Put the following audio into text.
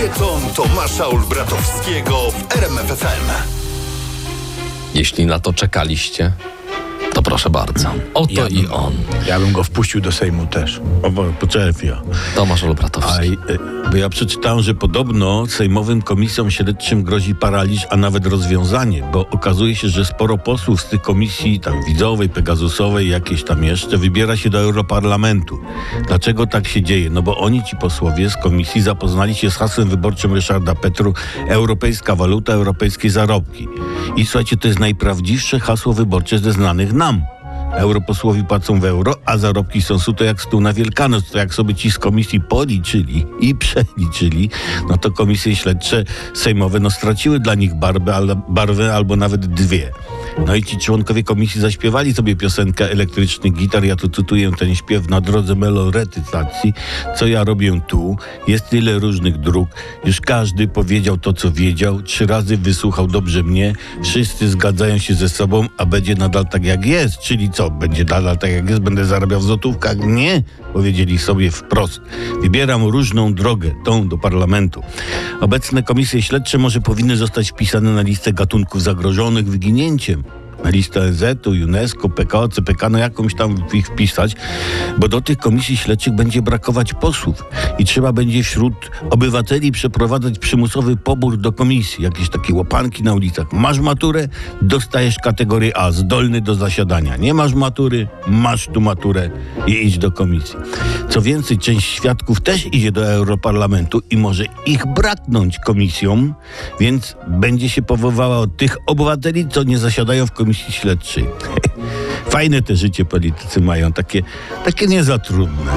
Felieton Tomasza Olbratowskiego w RMFFM. Jeśli na to czekaliście, to proszę bardzo. Oto Ja i on, Ja bym go wpuścił do Sejmu też. O, chwilę. Tomasz A, Olbratowski. e, bo ja przeczytałem, że podobno sejmowym komisjom śledczym grozi paraliż, a nawet rozwiązanie, bo okazuje się, że sporo posłów z tych komisji tam widzowej, pegasusowej, jakieś tam jeszcze, wybiera się do Europarlamentu. Dlaczego tak się dzieje? No bo oni, ci posłowie z komisji, zapoznali się z hasłem wyborczym Ryszarda Petru Europejska waluta, europejskie zarobki. I słuchajcie, to jest najprawdziwsze hasło wyborcze ze znanych nam. Europosłowi płacą w euro, a zarobki są suto jak stół na Wielkanoc. To jak sobie ci z komisji policzyli i przeliczyli, no to komisje śledcze sejmowe no straciły dla nich barwę, albo nawet dwie. No i ci członkowie komisji zaśpiewali sobie piosenkę elektrycznych gitar. Ja tu cytuję ten śpiew na drodze meloretyzacji. Co ja robię tu? Jest tyle różnych dróg. Już każdy powiedział to, co wiedział. Trzy razy wysłuchał dobrze mnie. Wszyscy zgadzają się ze sobą, a będzie nadal tak, jak jest. Czyli co? Będzie nadal tak, jak jest? Będę zarabiał w złotówkach? Nie! Powiedzieli sobie wprost. Wybieram różną drogę, tą do parlamentu. Obecne komisje śledcze może powinny zostać wpisane na listę gatunków zagrożonych wyginięciem listę ONZ-u, UNESCO, PKO, CPK, no jakąś tam ich wpisać, bo do tych komisji śledczych będzie brakować posłów i trzeba będzie wśród obywateli przeprowadzać przymusowy pobór do komisji, jakieś takie łapanki na ulicach. Masz maturę, dostajesz kategorię A, zdolny do zasiadania. Nie masz matury, masz tu maturę i idź do komisji. Co więcej, część świadków też idzie do Europarlamentu i może ich braknąć komisjom, więc będzie się powoływała od tych obywateli, co nie zasiadają w komisji śledczej. Fajne te życie politycy mają, takie, takie nie za trudne.